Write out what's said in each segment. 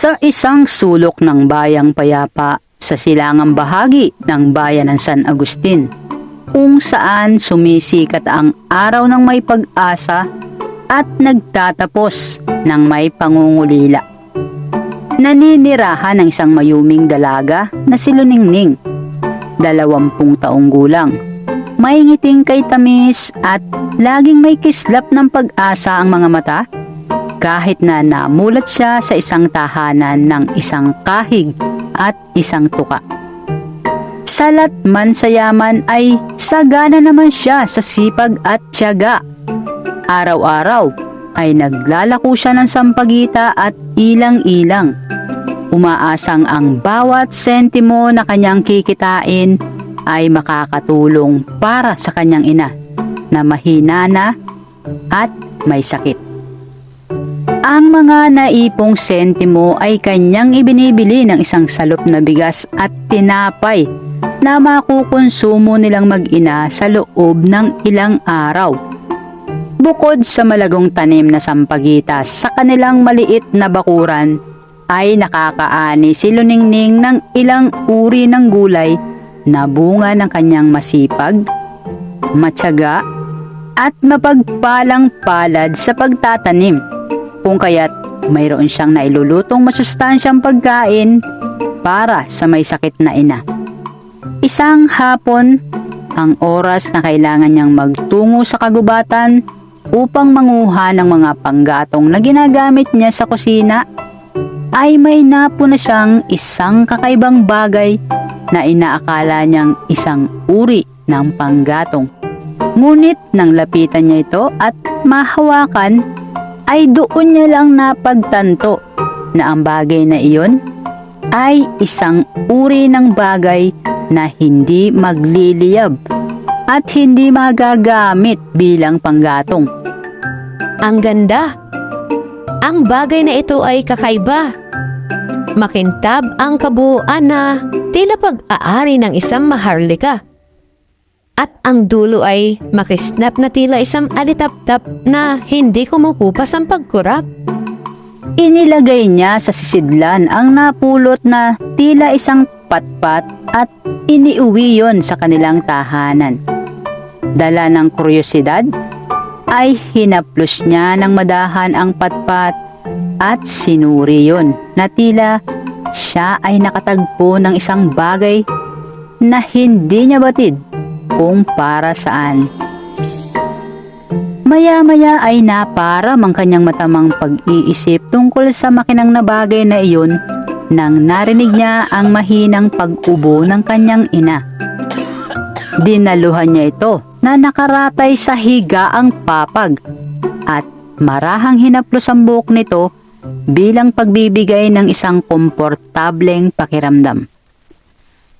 Sa isang sulok ng bayang payapa sa silangang bahagi ng bayan ng San Agustin, kung saan sumisikat ang araw ng may pag-asa at nagtatapos ng may pangungulila. Naninirahan ng isang mayuming dalaga na si Luningning, dalawampung taong gulang. May ngiting kay tamis at laging may kislap ng pag-asa ang mga mata kahit na namulat siya sa isang tahanan ng isang kahig at isang tuka. Salat man sa yaman ay sagana naman siya sa sipag at tiyaga. Araw-araw ay naglalako siya ng sampagita at ilang-ilang. Umaasang ang bawat sentimo na kanyang kikitain ay makakatulong para sa kanyang ina na mahina na at may sakit. Ang mga naipong sentimo ay kanyang ibinibili ng isang salop na bigas at tinapay na makukonsumo nilang mag-ina sa loob ng ilang araw. Bukod sa malagong tanim na sampagitas sa kanilang maliit na bakuran, ay nakakaani si Luningning ng ilang uri ng gulay na bunga ng kanyang masipag, matyaga, at mapagpalang palad sa pagtatanim kung kaya't mayroon siyang nailulutong masustansyang pagkain para sa may sakit na ina. Isang hapon, ang oras na kailangan niyang magtungo sa kagubatan upang manguha ng mga panggatong na ginagamit niya sa kusina, ay may napo na siyang isang kakaibang bagay na inaakala niyang isang uri ng panggatong. Ngunit nang lapitan niya ito at mahawakan, ay doon niya lang napagtanto na ang bagay na iyon ay isang uri ng bagay na hindi magliliyab at hindi magagamit bilang panggatong. Ang ganda! Ang bagay na ito ay kakaiba. Makintab ang kabuuan na tila pag-aari ng isang maharlika. At ang dulo ay makisnap na tila isang alitap-tap na hindi kumukupas ang pagkurap. Inilagay niya sa sisidlan ang napulot na tila isang patpat at iniuwi yon sa kanilang tahanan. Dala ng kuryosidad, ay hinaplos niya ng madahan ang patpat at sinuri yon na tila siya ay nakatagpo ng isang bagay na hindi niya batid kung para saan. Maya-maya ay napara ang kanyang matamang pag-iisip tungkol sa makinang na bagay na iyon nang narinig niya ang mahinang pag-ubo ng kanyang ina. Dinaluhan niya ito na nakaratay sa higa ang papag at marahang hinaplos ang buhok nito bilang pagbibigay ng isang komportableng pakiramdam.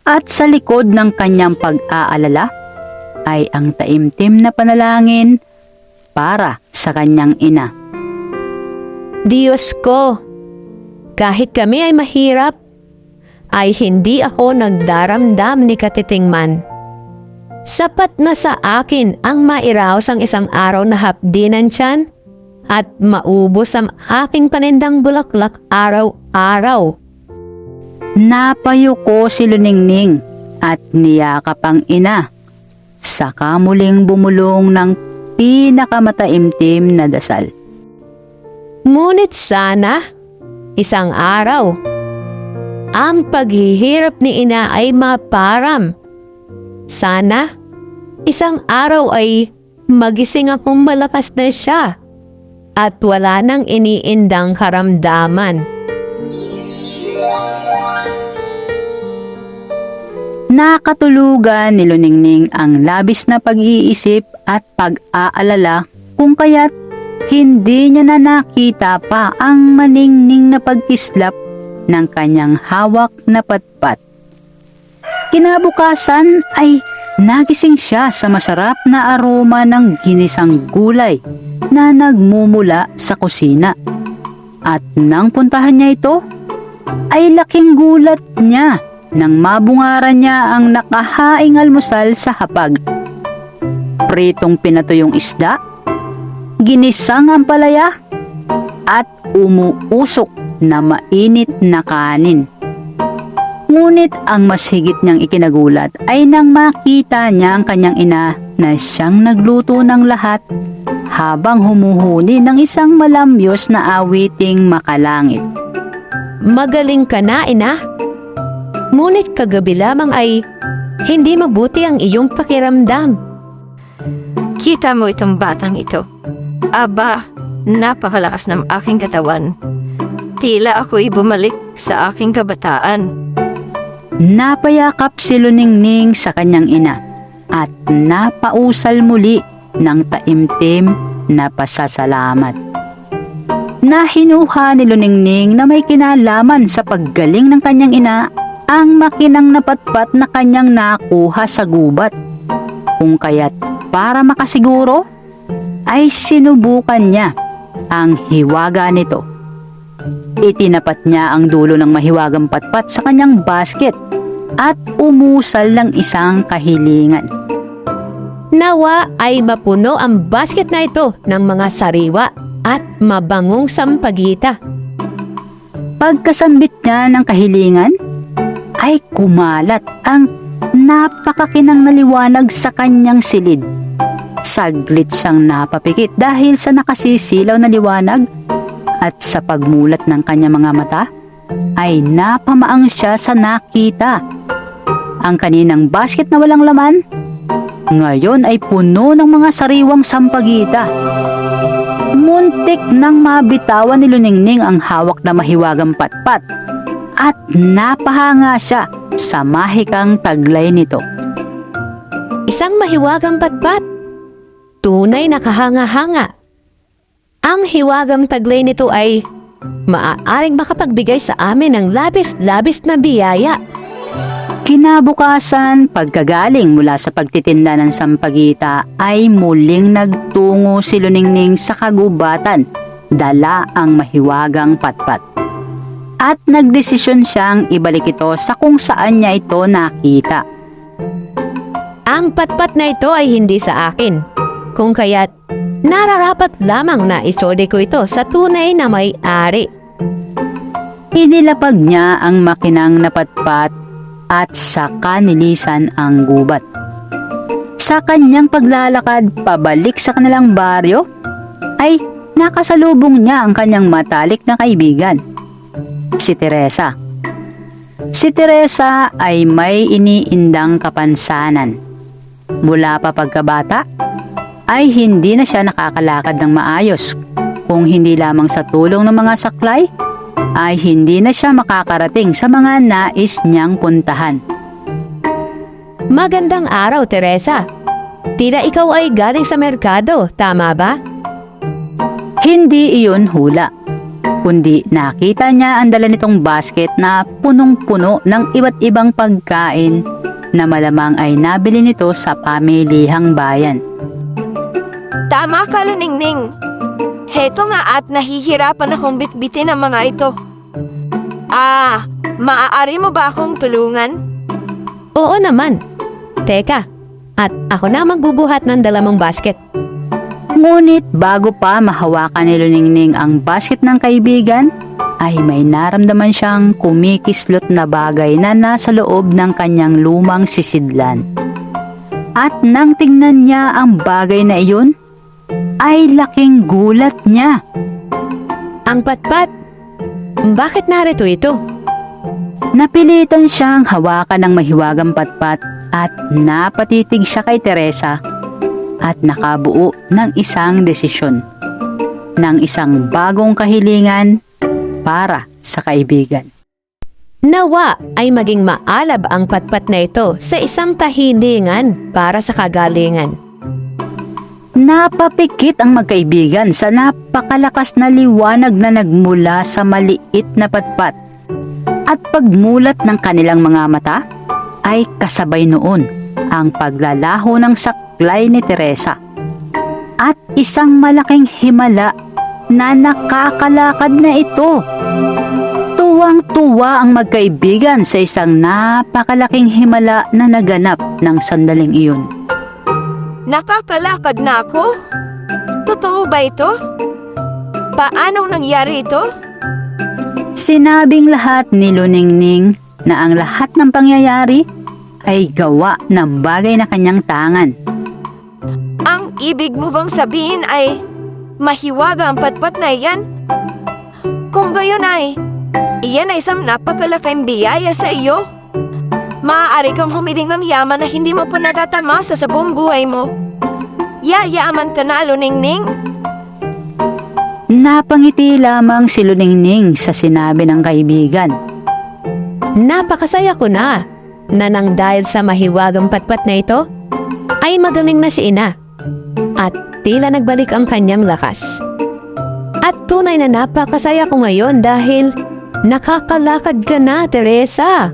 At sa likod ng kanyang pag-aalala ay ang taimtim na panalangin para sa kanyang ina. Diyos ko, kahit kami ay mahirap, ay hindi ako nagdaramdam ni katitingman. Sapat na sa akin ang mairaos ang isang araw na hapdinan tiyan at maubos ang aking panindang bulaklak araw-araw. Napayuko si Luningning at niyakap ang ina. Saka muling bumulong ng pinakamataimtim na dasal. Ngunit sana, isang araw, ang paghihirap ni ina ay maparam. Sana, isang araw ay magising akong malakas na siya at wala nang iniindang karamdaman. Nakatulugan ni Luningning ang labis na pag-iisip at pag-aalala kung kaya't hindi niya na nakita pa ang maningning na pagkislap ng kanyang hawak na patpat. Kinabukasan ay nagising siya sa masarap na aroma ng ginisang gulay na nagmumula sa kusina. At nang puntahan niya ito, ay laking gulat niya nang mabungaran niya ang nakahaing almusal sa hapag. Pritong pinatuyong isda, ginisang ang palaya, at umuusok na mainit na kanin. Ngunit ang mas higit niyang ikinagulat ay nang makita niya ang kanyang ina na siyang nagluto ng lahat habang humuhuni ng isang malamyos na awiting makalangit. Magaling ka na, ina. Ngunit kagabi lamang ay hindi mabuti ang iyong pakiramdam. Kita mo itong batang ito. Aba, napakalakas ng aking katawan. Tila ako'y bumalik sa aking kabataan. Napayakap si Luningning sa kanyang ina at napausal muli ng taimtim na pasasalamat. Nahinuha ni Luningning na may kinalaman sa paggaling ng kanyang ina ang makinang napatpat na kanyang nakuha sa gubat. Kung kaya't para makasiguro ay sinubukan niya ang hiwaga nito. Itinapat niya ang dulo ng mahiwagang patpat sa kanyang basket at umusal ng isang kahilingan. Nawa ay mapuno ang basket na ito ng mga sariwa at mabangong sampagita. Pagkasambit niya ng kahilingan, ay kumalat ang napakakinang naliwanag sa kanyang silid. Saglit siyang napapikit dahil sa nakasisilaw na liwanag at sa pagmulat ng kanyang mga mata ay napamaang siya sa nakita. Ang kaninang basket na walang laman, ngayon ay puno ng mga sariwang sampagita. Muntik nang mabitawan ni Luningning ang hawak na mahiwagang patpat at napahanga siya sa mahikang taglay nito. Isang mahiwagang patpat. Tunay na kahanga-hanga. Ang hiwagang taglay nito ay maaaring makapagbigay sa amin ng labis-labis na biyaya. Kinabukasan, pagkagaling mula sa pagtitinda ng sampagita ay muling nagtungo si Luningning sa kagubatan, dala ang mahiwagang patpat. At nagdesisyon siyang ibalik ito sa kung saan niya ito nakita. Ang patpat na ito ay hindi sa akin. Kung kaya't nararapat lamang na isode ko ito sa tunay na may-ari. Inilapag niya ang makinang napatpat at saka nilisan ang gubat. Sa kanyang paglalakad pabalik sa kanilang baryo, ay nakasalubong niya ang kanyang matalik na kaibigan, si Teresa. Si Teresa ay may iniindang kapansanan. Mula pa pagkabata, ay hindi na siya nakakalakad ng maayos kung hindi lamang sa tulong ng mga saklay ay hindi na siya makakarating sa mga nais niyang puntahan. Magandang araw, Teresa. Tila ikaw ay galing sa merkado, tama ba? Hindi iyon hula, kundi nakita niya ang dala nitong basket na punong-puno ng iba't ibang pagkain na malamang ay nabili nito sa pamilihang bayan. Tama ka, Luningning. Heto nga at nahihirapan akong bitbitin ang mga ito. Ah, maaari mo ba akong tulungan? Oo naman. Teka, at ako na magbubuhat ng dalamang basket. Ngunit bago pa mahawakan ni Luningning ang basket ng kaibigan, ay may naramdaman siyang kumikislot na bagay na nasa loob ng kanyang lumang sisidlan. At nang tingnan niya ang bagay na iyon, ay laking gulat niya. Ang patpat. Bakit narito ito? Napilitan siyang hawakan ng mahiwagang patpat at napatitig siya kay Teresa at nakabuo ng isang desisyon ng isang bagong kahilingan para sa kaibigan. Nawa ay maging maalab ang patpat na ito sa isang tahilingan para sa kagalingan. Napapikit ang magkaibigan sa napakalakas na liwanag na nagmula sa maliit na patpat. At pagmulat ng kanilang mga mata ay kasabay noon ang paglalaho ng saklay ni Teresa. At isang malaking himala na nakakalakad na ito. Tuwang-tuwa ang magkaibigan sa isang napakalaking himala na naganap ng sandaling iyon. Nakakalakad na ako? Totoo ba ito? Paanong nangyari ito? Sinabing lahat ni Luningning na ang lahat ng pangyayari ay gawa ng bagay na kanyang tangan. Ibig mo bang sabihin ay mahiwaga ang patpat na iyan? Kung gayon ay, iyan ay isang napakalaking biyaya sa iyo. Maaari kang humiling ng yaman na hindi mo pa natatamasa sa buong buhay mo. Yayaman ka na, Luningning. Napangiti lamang si Luningning sa sinabi ng kaibigan. Napakasaya ko na na nang dahil sa mahiwagang patpat na ito, ay magaling na si ina. At tila nagbalik ang kanyang lakas. At tunay na napakasaya ko ngayon dahil nakakalakad ka na, Teresa.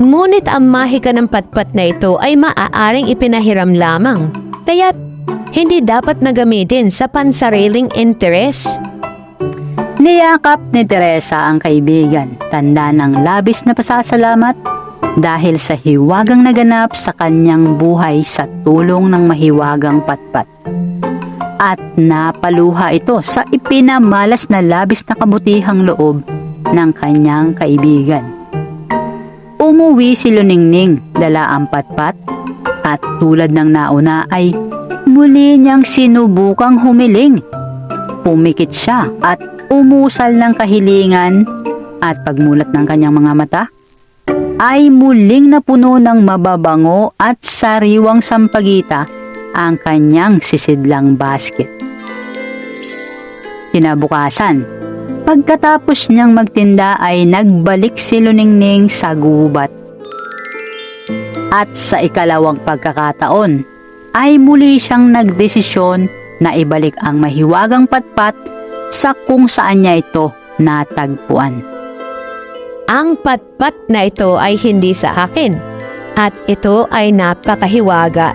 Ngunit ang mahika ng patpat na ito ay maaaring ipinahiram lamang. Kaya't hindi dapat na gamitin sa pansariling interes. Niyakap ni Teresa ang kaibigan, tanda ng labis na pasasalamat dahil sa hiwagang naganap sa kanyang buhay sa tulong ng mahiwagang patpat. At napaluha ito sa ipinamalas na labis na kabutihang loob ng kanyang kaibigan. Umuwi si Luningning dala ang patpat at tulad ng nauna ay muli niyang sinubukang humiling Pumikit siya at umusal ng kahilingan at pagmulat ng kanyang mga mata ay muling napuno ng mababango at sariwang sampagita ang kanyang sisidlang basket. Kinabukasan, pagkatapos niyang magtinda ay nagbalik si Luningning sa gubat. At sa ikalawang pagkakataon, ay muli siyang nagdesisyon na ibalik ang mahiwagang patpat sa kung saan niya ito natagpuan. Ang patpat na ito ay hindi sa akin at ito ay napakahiwaga.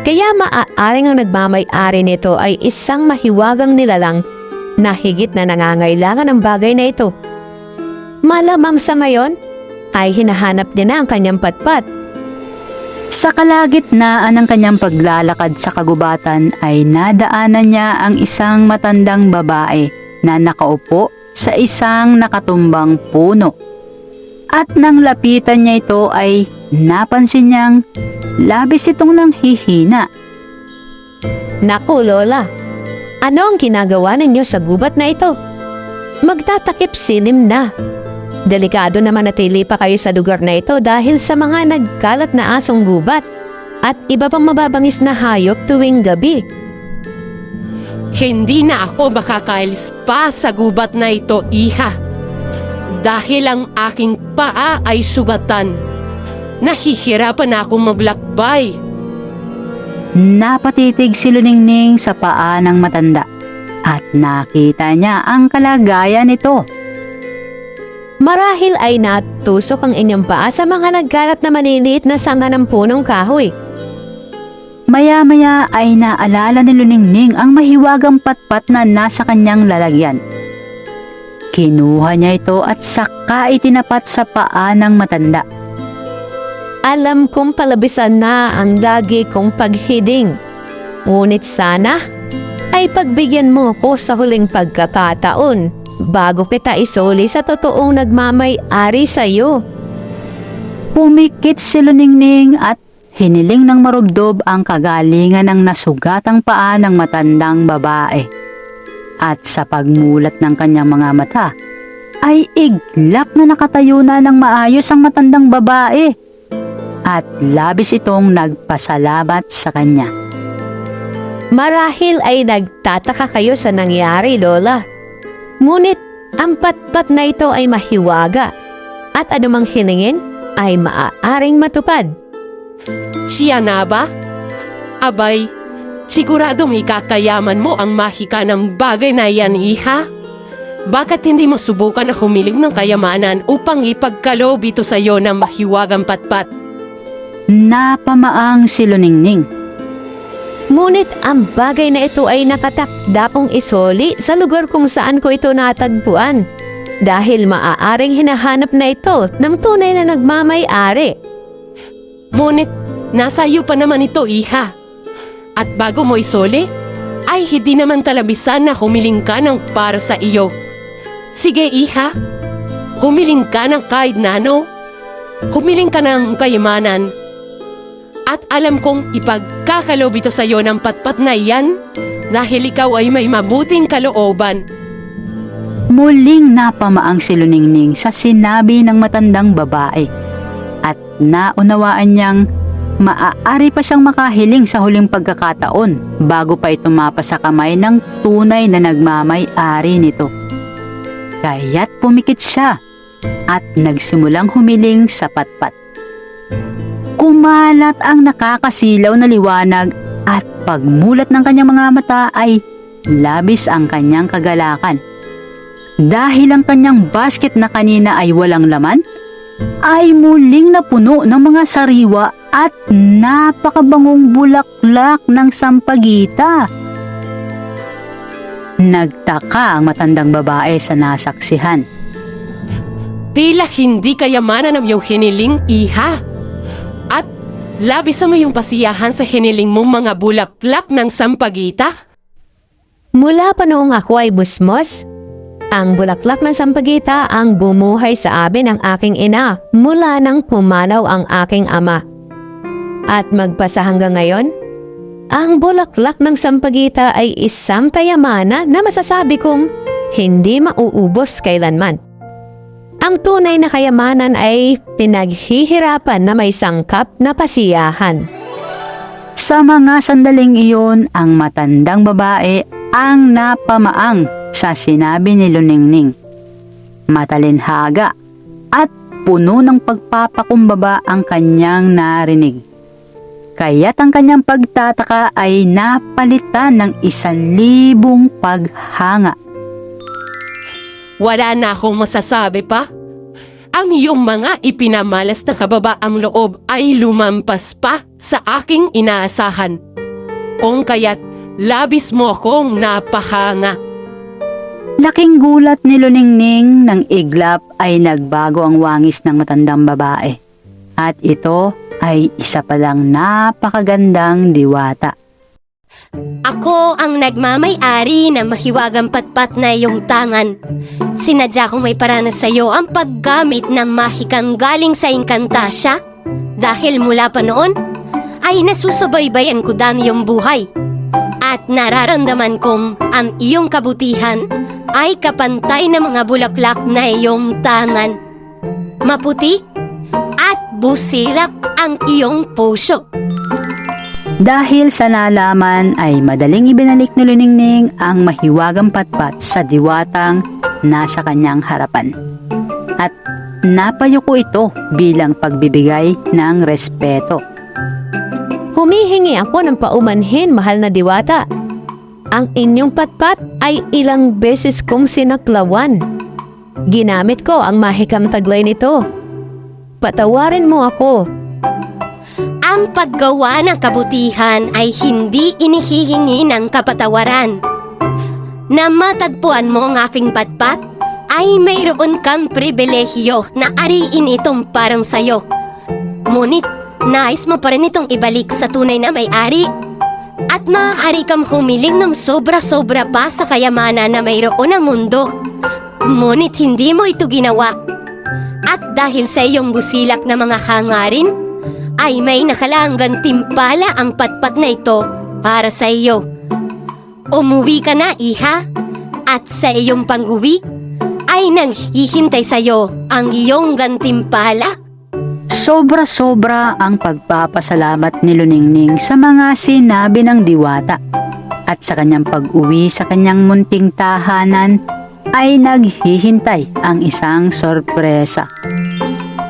Kaya maaaring ang nagmamay-ari nito ay isang mahiwagang nilalang na higit na nangangailangan ng bagay na ito. Malamang sa ngayon ay hinahanap din na ang kanyang patpat. Sa kalagitnaan ng kanyang paglalakad sa kagubatan ay nadaanan niya ang isang matandang babae na nakaupo sa isang nakatumbang puno. At nang lapitan niya ito ay napansin niyang labis itong nanghihina. Naku, Lola. Ano ang ginagawa ninyo sa gubat na ito? Magtatakip silim na. Delikado na manatili pa kayo sa lugar na ito dahil sa mga nagkalat na asong gubat at iba pang mababangis na hayop tuwing gabi. Hindi na ako makakaalis pa sa gubat na ito, iha. Dahil ang aking paa ay sugatan. Nahihirapan na akong maglakbay. Napatitig si Luningning sa paa ng matanda at nakita niya ang kalagayan nito. Marahil ay natusok ang inyong paa sa mga nagkalat na maliliit na sanga ng punong kahoy. Maya-maya ay naalala ni Luningning ang mahiwagang patpat na nasa kanyang lalagyan. Kinuha niya ito at saka itinapat sa paa ng matanda. Alam kong palabisan na ang lagi kong paghiding. Ngunit sana ay pagbigyan mo ko sa huling pagkakataon bago kita isoli sa totoong nagmamay-ari sa iyo. Pumikit si Luningning at hiniling ng marubdob ang kagalingan ng nasugatang paa ng matandang babae. At sa pagmulat ng kanyang mga mata, ay iglap na nakatayo na ng maayos ang matandang babae. At labis itong nagpasalamat sa kanya. Marahil ay nagtataka kayo sa nangyari, Lola. Ngunit ang patpat na ito ay mahiwaga at anumang hilingin ay maaaring matupad. Siya na ba? Abay, sigurado may kakayaman mo ang mahika ng bagay na yan, iha. Bakit hindi mo subukan na humiling ng kayamanan upang ipagkaloob ito sa iyo ng mahiwagang patpat? Napamaang si Luningning. Ngunit ang bagay na ito ay nakatakdapong isoli sa lugar kung saan ko ito natagpuan. Dahil maaaring hinahanap na ito ng tunay na nagmamay-ari. Ngunit, nasa iyo pa naman ito, iha. At bago mo isoli, ay hindi naman talabisan na humiling ka ng para sa iyo. Sige, iha. Humiling ka ng kahit na ano. Humiling ka ng kayamanan. At alam kong ipagkakalob ito sa iyo ng patpat na iyan dahil ikaw ay may mabuting kalooban. Muling napamaang si Luningning sa sinabi ng matandang babae at naunawaan niyang maaari pa siyang makahiling sa huling pagkakataon bago pa ito mapa sa kamay ng tunay na nagmamay-ari nito. Kaya't pumikit siya at nagsimulang humiling sa patpat. Kumalat ang nakakasilaw na liwanag at pagmulat ng kanyang mga mata ay labis ang kanyang kagalakan. Dahil ang kanyang basket na kanina ay walang laman, ay muling napuno ng mga sariwa at napakabangong bulaklak ng sampagita. Nagtaka ang matandang babae sa nasaksihan. Tila hindi kayamanan ang iyong hiniling, iha. At labis ang iyong pasiyahan sa hiniling mong mga bulaklak ng sampagita. Mula pa noong ako ay busmos, ang bulaklak ng sampagita ang bumuhay sa amin ng aking ina mula nang pumanaw ang aking ama. At magpasa hanggang ngayon, ang bulaklak ng sampagita ay isang tayamana na masasabi kong hindi mauubos kailanman. Ang tunay na kayamanan ay pinaghihirapan na may sangkap na pasiyahan. Sa mga sandaling iyon, ang matandang babae ang napamaang sa sinabi ni Luningning. Matalinhaga at puno ng pagpapakumbaba ang kanyang narinig. Kaya't ang kanyang pagtataka ay napalitan ng isan libong paghanga. Wala na akong masasabi pa. Ang iyong mga ipinamalas na kababaang loob ay lumampas pa sa aking inaasahan. Kung kaya't labis mo akong napahanga. Laking gulat ni Luningning ng iglap ay nagbago ang wangis ng matandang babae. At ito ay isa palang napakagandang diwata. Ako ang nagmamay-ari ng mahiwagang patpat na iyong tangan. Sinadya kong may parana sa iyo ang paggamit ng mahikang galing sa Encantasia. Dahil mula pa noon, ay nasusubaybayan ko dami iyong buhay. At nararamdaman kong ang iyong kabutihan ay kapantay ng mga bulaklak na iyong tangan. Maputi at busilak ang iyong puso. Dahil sa nalaman ay madaling ibinalik ni Luningning ang mahiwagang patpat sa diwatang nasa kanyang harapan. At napayuko ito bilang pagbibigay ng respeto. Humihingi ako ng paumanhin, mahal na diwata. Ang inyong patpat ay ilang beses kong sinaklawan. Ginamit ko ang mahikam taglay nito. Patawarin mo ako. Ang paggawa ng kabutihan ay hindi inihihingi ng kapatawaran. Na matagpuan mo ang aking patpat, ay mayroon kang pribilehiyo na ariin itong parang sayo. Ngunit, nais mo pa rin itong ibalik sa tunay na may-ari. At maaari kang humiling ng sobra-sobra pa sa kayamanan na mayroon ang mundo. Ngunit hindi mo ito ginawa. At dahil sa iyong busilak na mga hangarin, ay may nakalanggang timpala ang patpat na ito para sa iyo. Umuwi ka na, iha. At sa iyong pang-uwi, ay naghihintay sa iyo ang iyong gantimpala. Sobra-sobra ang pagpapasalamat ni Luningning sa mga sinabi ng diwata. At sa kanyang pag-uwi sa kanyang munting tahanan ay naghihintay ang isang sorpresa.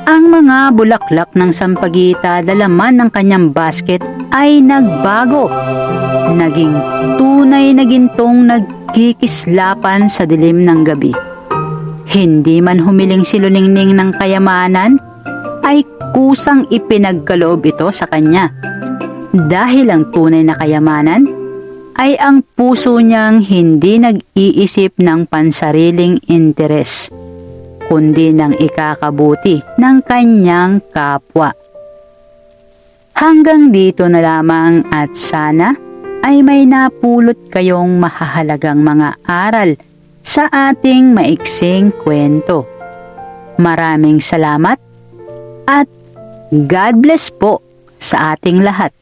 Ang mga bulaklak ng sampagita dalaman ng kanyang basket ay nagbago. Naging tunay na gintong nagkikislapan sa dilim ng gabi. Hindi man humiling si Luningning ng kayamanan, ay kusang ipinagkaloob ito sa kanya. Dahil ang tunay na kayamanan ay ang puso niyang hindi nag-iisip ng pansariling interes, kundi ng ikakabuti ng kanyang kapwa. Hanggang dito na lamang at sana ay may napulot kayong mahahalagang mga aral sa ating maiksing kwento. Maraming salamat at God bless po sa ating lahat.